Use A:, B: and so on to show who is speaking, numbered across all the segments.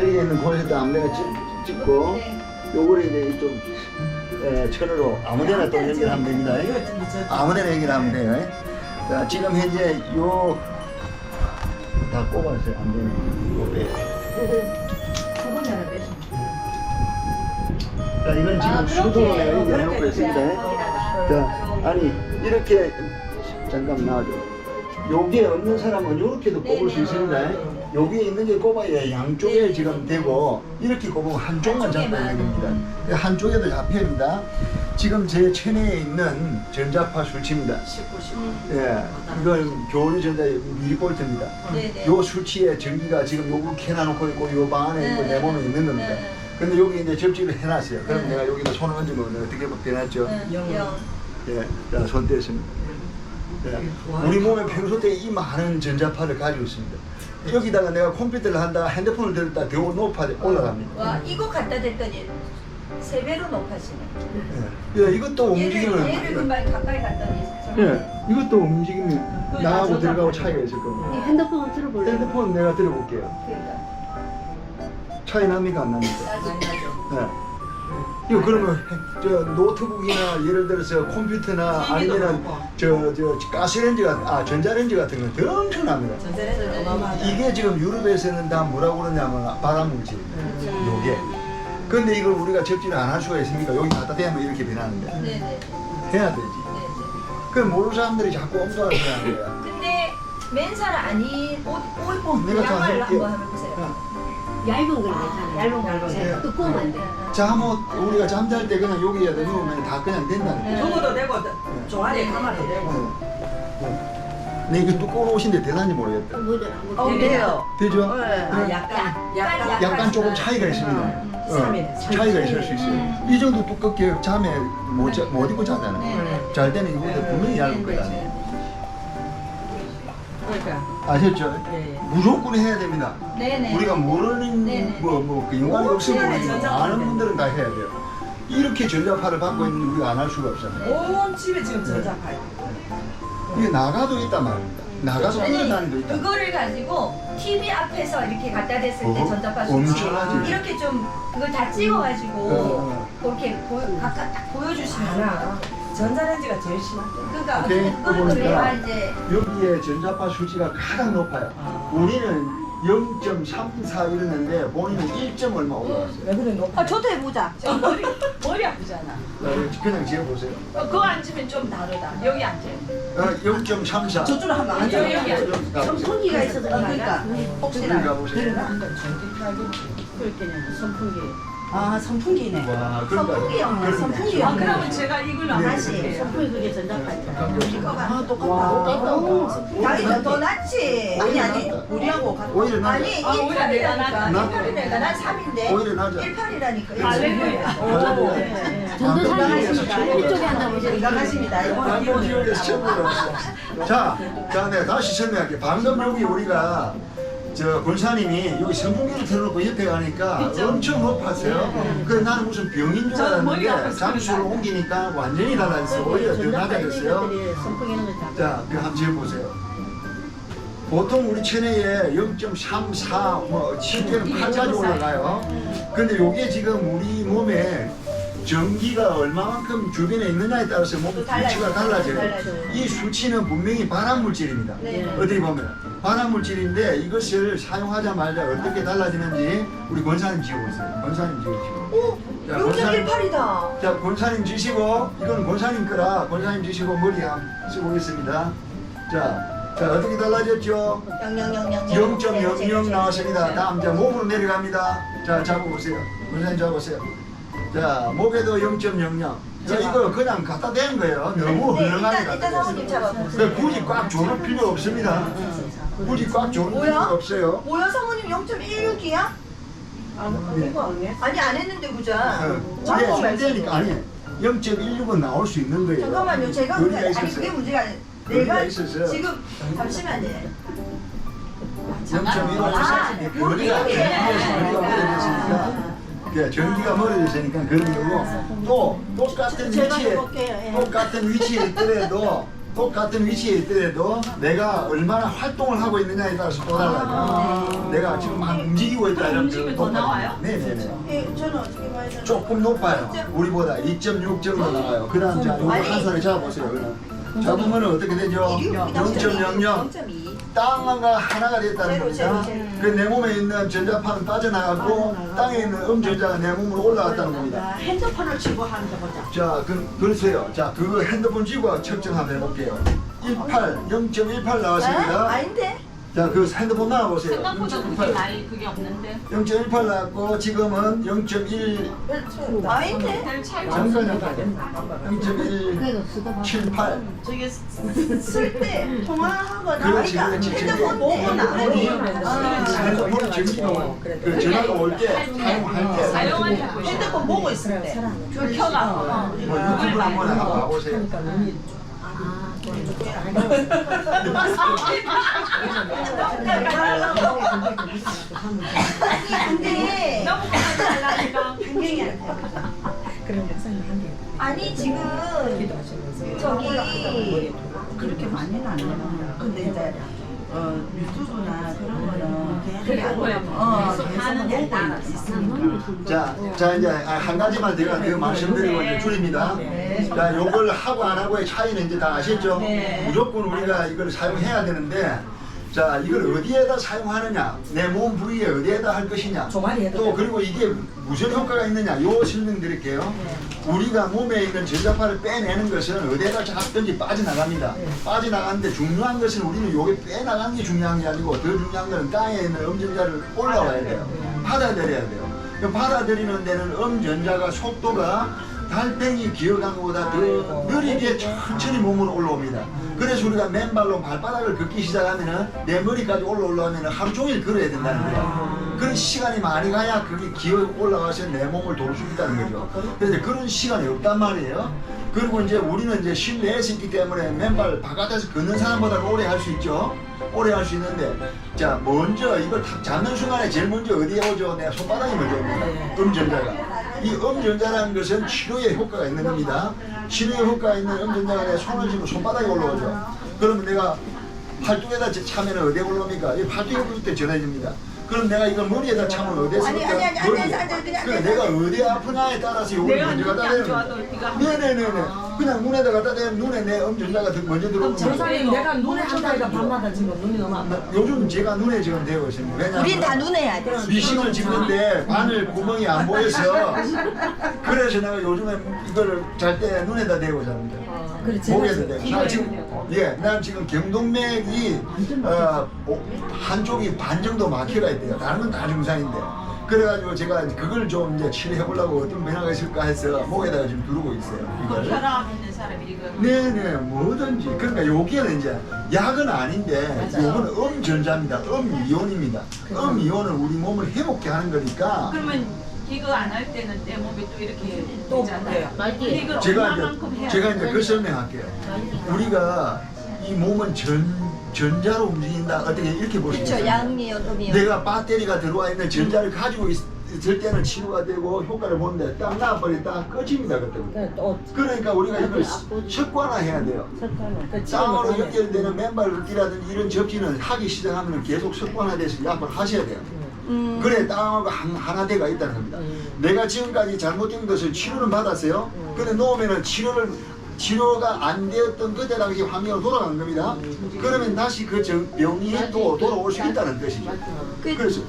A: 여기 있는 곳에다 아무 데나 찍, 찍고
B: 네.
A: 요거를 이제 좀 에, 천으로 아무 데나 또 연결하면 됩니다. 아무 데나 연결하면 돼요. 자, 지금 현재 요 다 꼽았어요. 안 되네. 이거 빼. 자, 이건 지금
B: 아, 그렇게.
A: 내가 이렇게 해놓고 있습니다. 자, 아니 이렇게 잠깐 놔줘. 여기에 없는 사람은 이렇게도 꼽을 수
B: 네네.
A: 있습니다. 여기에 있는 게 꼽아야 양쪽에
B: 네네.
A: 지금 되고 이렇게 꼽으면 한쪽만
B: 한쪽에만.
A: 있는 겁니다. 한쪽에도 잡힙니다. 지금 제 체내에 있는 전자파 수치입니다. 예, 이건 교류 전자 미리 볼트입니다.
B: 네 네.
A: 요 수치에 전기가 지금 요거 캐놔놓고 있고 요 방 안에 있고
B: 네.
A: 내 몸에 있는 겁니다.
B: 네.
A: 근데 여기 이제 접지를 해놨어요. 그럼
B: 네.
A: 내가 여기다 손을 얹으면 어떻게 되놨죠?
B: 영. 영.
A: 예, 자, 손 떼습니다. 예, 우리 몸에 평소 때 이 많은 전자파를 가지고 있습니다. 여기다가 내가 컴퓨터를 한다, 핸드폰을 들었다, 더 높아 올라갑니다.
B: 와 이거 갖다 댔더니 세 배로 높아지네.
A: 예, 예, 이것도
B: 얘를 얘를
A: 움직임을.
B: 금방 가까이 갔더니
A: 예, 이것도 움직임이 나하고 들어가고 차이가 있을
C: 이
A: 겁니다.
C: 핸드폰 들어볼래요?
A: 핸드폰 내가 들어볼게요.
B: 그러니까
A: 차이 납니까 안 납니까?
B: 나중에
A: 네. 이거 그러면 저 노트북이나 예를 들어서 컴퓨터나 아니면 저저 가스레인지 같은 아 전자레인지 같은 건더 엄청납니다.
D: 어마어마하다.
A: 이게 지금 유럽에서는 다 뭐라고 그러냐면 발암물질 요게. 근데 이걸 우리가 접지를 안 할 수가 있습니까? 여기 갖다 대면 이렇게 변하는데
B: 네네.
A: 해야 되지. 그 모르는 사람들이 자꾸 엉뚱하게 하는 거야.
B: 근데 맨살 아닌 옷, 옷,
A: 어, 내가 다
B: 양말로
A: 해볼게요.
B: 한번 해보세요.
C: 얇은 걸 괜찮아요.
D: 얇은 거, 얇은
A: 거.
C: 두꺼우면 안 돼.
A: 잠옷 우리가 잠잘 때 그냥 여기에다 누우면 다 그냥 된다는 거야.
D: 두고도 되고 종아리에 감아도 되고.
A: 근데 이게 두꺼운 옷인데 되는지 모르겠다.
C: 뭐죠?
D: 어, 돼요.
A: 되죠?
D: 네. 아, 약간 약간
A: 약간 조금 차이가 있습니다.
B: 음.
A: 어. 차이가 있을 수 있어요.
B: 음.
A: 이 정도 두껍게 잠에 못, 자, 못 입고 자잖아요.
B: 네.
A: 잘 때는 이거보다 분명히 얇은 거다.
D: 그러니까
A: 아셨죠?
D: 예, 예.
A: 무조건 해야 됩니다.
B: 네네.
A: 우리가 모르는
B: 네네.
A: 뭐뭐그 인간이
D: 오,
A: 없으면
D: 시간에
A: 모르는
D: 전자파
A: 많은
D: 돼.
A: 분들은 다 해야 돼요. 이렇게 전자파를 받고 있는 우리가 안 할 수가 없잖아요.
D: 온 집에 지금 전자파요.
A: 이게 나가도 있단 말입니다. 나가서 끌어다니는 거 있다.
B: 그거를 가지고 TV 앞에서 이렇게 갖다 댔을 때
A: 어,
B: 전자파 수치
A: 엄청나지.
B: 이렇게 좀 그걸 다 찍어가지고
A: 어.
B: 그렇게 보여, 각각 딱 보여주시면
D: 하나 전자레인지가 제일 심한데.
B: 그러니까
A: 오케이,
B: 그걸
A: 그거 보니까.
B: 그래야 이제
A: 여기에 전자파 수치가 가장 높아요. 우리는 0.34 이러는데 본인은 1점 얼마 올라갔어요.
D: 왜 그래 높아?
B: 아 저도 해보자
E: 저 머리 머리 아프잖아.
A: 자, 그냥 지어보세요.
E: 어, 그거 앉으면 좀 다르다. 여기 앉아요.
A: 어, 0.34.
D: 저쪽으로 한번
E: 여기,
D: 앉아.
E: 여기 앉아.
C: 선풍기가 있어서
D: 어, 그러니까
A: 혹시나 가보세요.
E: 그렇게는 선풍기.
D: 아 선풍기네.
A: 와, 그러니까
B: 선풍기형,
A: 그러니까.
D: 선풍기.
E: 아 그러면 제가 이걸로
A: 네.
E: 하나씩.
C: 선풍기 그게 전자파 있잖아요.
D: 아
C: 똑같다.
B: 나이 더 낫지
D: 아니 아니 우리하고 같은.
A: 오히려 나아.
B: 아니
E: 아, 오히려 내가
B: 1팔이라니까
A: 나-
B: 1팔이니까 난 3인데
A: 오히려 나죠.
B: 1팔이라니까
E: 알레르기야.
D: 오.
C: 전도사님이십니다. 이쪽에 앉아보세요.
D: 건강하십니다. 이거
A: 방금 지역에서 처음 들어왔어. 자, 자, 내가 다시 설명할게. 방금 여기 우리가 저 권사님이 여기 선풍기를 틀어놓고 옆에 가니까 엄청 높았어요. 그래 나는 무슨 병인 줄 알았는데 잠수를 옮기니까 완전히 달라졌어. 오히려 더 낮아졌어요. 자, 그 한번 지어보세요. 보통 우리 체내에 0.34, 뭐, 실제는 8까지 올라가요. 근데 요게 지금 우리 몸에 전기가 얼마만큼 주변에 있느냐에 따라서 몸 수치가 달라져요. 이 수치는 분명히 발암물질입니다.
B: 네.
A: 어떻게 보면 발암물질인데 이것을 사용하자마자 어떻게 달라지는지 우리 권사님 지어보세요. 권사님 지어주시고. 자, 권사님-
B: 0.18이다
A: 자, 권사님 주시고, 이건 권사님 거라, 권사님 주시고 머리 한번 쓰보겠습니다. 자, 자, 어떻게 달라졌죠? 0.00 나왔습니다. 다음, 자, 목으로 내려갑니다. 자, 잡아보세요. 권사님 잡아보세요. 자, 목에도 0.00. 자, 이거 그냥 갖다 댄 거예요. 너무
B: 네,
A: 훌륭하게
B: 일단, 일단
A: 갖다.
B: 잡아보세요
A: 그 굳이 꽉 조를 필요 없습니다. 굳이 꽉 조를
B: 뭐야?
A: 필요가 없어요.
B: 뭐야 사모님 0.16이야?
A: 네.
B: 아니 안 했는데 그죠?
A: 어, 이게 실제니까 아니 0.16은 나올 수 있는 거예요.
B: 잠깐만요 제가 그게 아니
A: 있었어요.
B: 그게 문제가 아니에요
A: 의리가
B: 내가
A: 있었어요.
B: 지금 잠시만요
A: 0.15
B: 아,
A: 머리가 전기가 멀어졌으니까 그 전기가 멀어졌으니까 그런 거고 또 똑같은
C: 제가
A: 위치에
C: 해볼게요. 예.
A: 똑같은 위치에 있더라도 똑같은 위치에 있더라도 내가 얼마나 활동을 하고 있느냐에 따라서 또 달라요. 내가 지금 막 움직이고 있다 이런
E: 움직임이 더 나와요?
A: 네네네.
B: 예, 저는 어떻게 봐야 되나?
A: 조금 높아요. 우리보다 2.6 정도 나와요. 그 다음 자, 요거 한 손에 잡아보세요. 그럼. 잡으면 어떻게 되죠? 0.00
B: 0.2.
A: 땅과 하나가 됐다는 겁니다. 그 내 몸에 있는 전자파는 빠져나갔고 땅에 있는 음전자가 내 몸으로 올라갔다는 겁니다.
C: 핸드폰을 쥐고 하는 거 보자.
A: 자, 그, 그러세요. 자, 그거 핸드폰 쥐고 측정 한번 해볼게요. 18, 0.18
B: 아,
A: 나왔습니다.
B: 아닌데?
A: 자, 그 핸드폰 나와보세요.
E: 생각보다 그렇게
A: 0.18.
E: 나이 그게 없는데.
A: 0.18 나왔고 지금은 0.1
B: 아닌데?
E: 별 차이가
A: 잠깐요.
E: 없어요.
A: 0.178
C: 그래도 쓰다
B: 저기 쓸 때 통화하거나
A: 그렇지,
B: 그러니까
A: 그렇지.
B: 핸드폰 보거나
D: 아니,
B: 아,
A: 핸드폰 전기도 그 전화가 올때 사용할 때
E: 사용할 때
D: 핸드폰 보고 있을 때.
E: 불켜가.
A: 뭐 유튜브 한번 봐보세요.
B: 근데
E: 너무 달라니까.
D: 그럼 목사님 한 개.
B: 아니 지금
D: 기도하시면서.
B: 저기
D: 그렇게 많이는 안 나와요. 근데 이제 어, 유튜브나 그런 거는 계속
E: 그래,
D: 어,
E: 계속
D: 보고
E: 따라
D: 있으니까.
A: 자, 자 이제 한 가지만 제가 그 말씀드리고 이제 줄입니다. 자, 요걸 하고 안 하고의 차이는 이제 다 아셨죠?
D: 네.
A: 무조건 우리가 이걸 사용해야 되는데, 자, 이걸 어디에다 사용하느냐, 내 몸 부위에 어디에다 할 것이냐, 또. 그리고 이게 무슨 효과가 있느냐, 요 설명드릴게요. 우리가 몸에 있는 전자파를 빼내는 것은 어디에다 잡든지 빠져나갑니다. 빠져나가는데 중요한 것은 우리는 요게 빼나가는 게 중요한 게 아니고 더 중요한 것은 땅에 있는 음전자를 올라와야 돼요. 받아들여야 돼요. 그 받아들이는 데는 음전자가 속도가 달팽이 기어간 것보다 더 느리게 천천히 몸으로 올라옵니다. 그래서 우리가 맨발로 발바닥을 걷기 시작하면은 내 머리까지 올라오려면 하루 종일 걸어야 된다는 거예요. 그런 시간이 많이 가야 그게 기어 올라가서 내 몸을 도울 수 있다는 거죠. 그런데 그런 시간이 없단 말이에요. 그리고 이제 우리는 이제 실내에서 있기 때문에 맨발 바깥에서 걷는 사람보다 오래 할 수 있죠. 오래 할 수 있는데 자 먼저 이걸 탁 잡는 순간에 제일 먼저 어디에 오죠? 내 손바닥이 먼저 옵니다. 음전자가. 이 음전자라는 것은 치료에 효과가 있는 겁니다. 치료에 효과가 있는 음전자가 내 손을 쥐면 손바닥에 올라오죠. 그러면 내가 팔뚝에다 차면 어디에 올라옵니까? 이 팔뚝에 올릴 때 전해집니다. 그럼 내가 이걸 머리에다 차면 어디에
B: 아니? 아니, 아니, 아니,
A: 머리에.
B: 아니, 아니, 그냥
A: 그래,
B: 앉아,
A: 내가. 어디에 아프냐에 따라서 요걸
E: 내가
A: 먼저
E: 눈이
A: 갖다
E: 안
A: 대는
E: 좋아도
A: 거예요.
E: 네가
A: 네네네네. 그냥 눈에다 갖다 대면 눈에 내 음전자가 더 먼저 들어오는 거예요.
D: 목사님 내가 눈에 한다니까 밤마다 지금 눈이 너무 안 나.
A: 요즘 제가 눈에 지금 되고 있습니다. 왜냐하면
B: 우린 다 눈에 해야 돼.
A: 미싱을 집는데 바늘 구멍이 안 보여서 그래서 내가 요즘에 이거를 잘때 눈에다 대고 잡니다. 목에다 대고. 나 지금 예, 난 지금 경동맥이 어, 오- 한쪽이 반 정도 막혀가 있대요. 다른 건다 정상인데. 그래가지고 제가 그걸 좀 이제 치료해 보려고 어떤 변화가 있을까 해서 목에다가 지금 두르고 있어요. 이걸.
E: 혈압 있는 사람이 이거.
A: 네네 뭐든지 그러니까 여기는 이제 약은 아닌데 요거는 음전자입니다 음이온입니다 음이온은 우리 몸을 해롭게 하는 거니까
E: 그러면 이거 안 할 때는 내 몸이 또 이렇게
D: 또
E: 되잖아요.
D: 그래요.
E: 근데 이걸
A: 제가
E: 얼마만큼
A: 이제
E: 해야
A: 제가
E: 돼?
A: 이제 그 설명할게요 우리가 이 몸은 전 전자로 움직인다 어떻게 이렇게 볼 수
B: 그렇죠.
A: 있어요
B: 음이연.
A: 내가 배터리가 들어와 있는 전자를 가지고 있, 을 때는 치료가 되고 효과를 보는데 딱 나와버리다 꺼집니다 그때부터
D: 또
A: 그러니까 우리가 이걸 습관화해야 돼요
D: 그
A: 땅으로 연결되는 맨발 걷기라든지 이런 접지는 하기 시작하면 계속 습관화돼서 약을 하셔야 돼요.
B: 음.
A: 그래 땅하고 한, 하나 돼가 있다는 겁니다. 내가 지금까지 잘못된 것을 치료는 받았어요. 근데 놓으면은 치료를 치료가 안 되었던 그때 당시 환경으로 돌아간 겁니다. 그러면 다시 그 정- 병이 또 돌아올 수 있다는 뜻이죠.
B: 그-
A: 그래서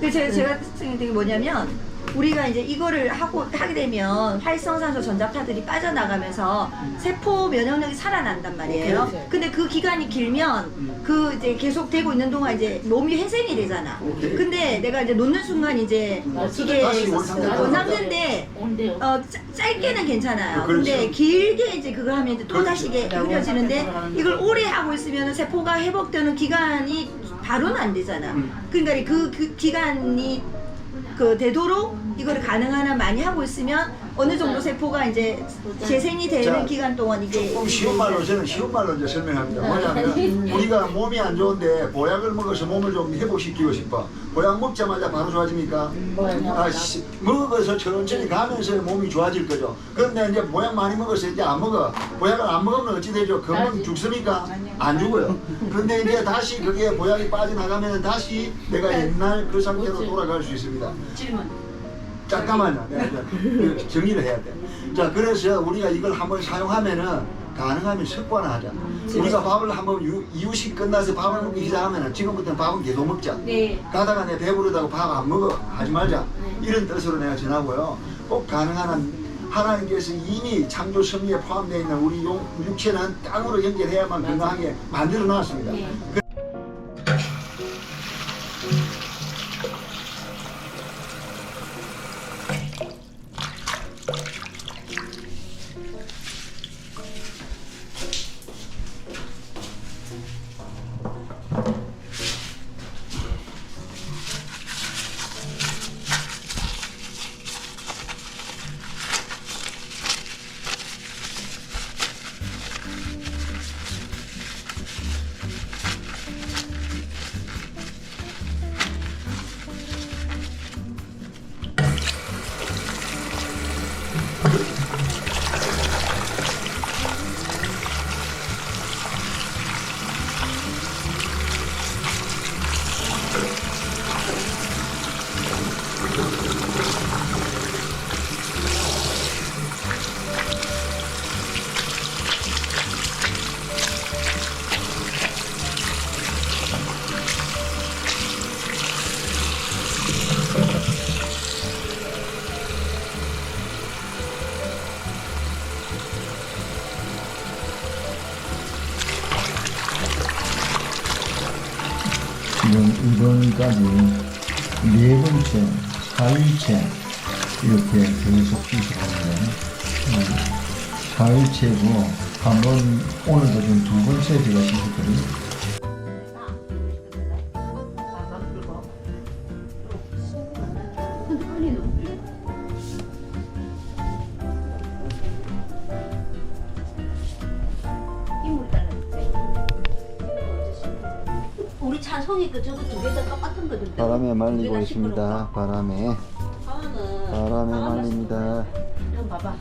B: 그 제가 제가 생각된 게 뭐냐면 우리가 이제 이거를 하고 하게 되면 활성산소 전자파들이 빠져나가면서 세포 면역력이 살아난단 말이에요.
D: 오케이.
B: 근데 그 기간이 길면 그 이제 계속 되고 있는 동안 이제 몸이 회생이 되잖아.
A: 오케이.
B: 근데 내가 이제 놓는 순간 이제 이게
A: 다시 원상태로
B: 원상태인데
C: 온대요.
B: 어 짜- 짧게는 괜찮아요.
A: 그렇죠.
B: 근데 길게 이제 그거 하면 이제 또
A: 그렇죠.
B: 다시 이게 흐려지는데 이걸 오래 하고 있으면 세포가 회복되는 기간이 바로는 안 되잖아.
A: 음.
B: 그러니까 그, 그 기간이 그 되도록 이거를 가능한 한 많이 하고 있으면 어느 정도 세포가 이제 재생이 되는
A: 자,
B: 기간 동안 이게
A: 조금 쉬운 말로 저는 쉬운 말로 이제 설명합니다. 뭐냐면 우리가 몸이 안 좋은데 보약을 먹어서 몸을 좀 회복시키고 싶어. 보약 먹자마자 바로 좋아집니까? 아, 씨, 먹어서 천천히 가면서 몸이 좋아질 거죠. 그런데 이제 보약 많이 먹어서 이제 안 먹어. 보약을 안 먹으면 어찌 되죠? 금방 죽습니까? 안 죽어요. 근데 이제 다시 그게 보약이 빠져나가면 다시 내가 옛날 그 상태로 돌아갈 수 있습니다.
E: 질문.
A: 잠깐만요. 내가 이제 정리를 해야 돼. 자, 그래서 우리가 이걸 한번 사용하면은 가능하면 습관화하자. 우리가 밥을 한번 유- 이유식 끝나서 밥을 먹기 시작하면은 지금부터는 밥은 계속 먹자.
B: 네.
A: 가다가 내 배부르다고 밥 안 먹어 하지 말자. 이런 뜻으로 내가 전하고요. 꼭 가능한 한 하나님께서 이미 창조 섭리에 포함되어 있는 우리 용, 육체는 땅으로 연결해야만 건강하게 만들어 놨습니다.
F: 지금 3일째, 4일째 이렇게 계속 지속합니다. 음, 4일째고 한번 오늘도 지금 두 번째 제가 지속거든요. 바람에 말리고 있습니다. 바람에 바람에 말립니다.
C: 좀 봐봐.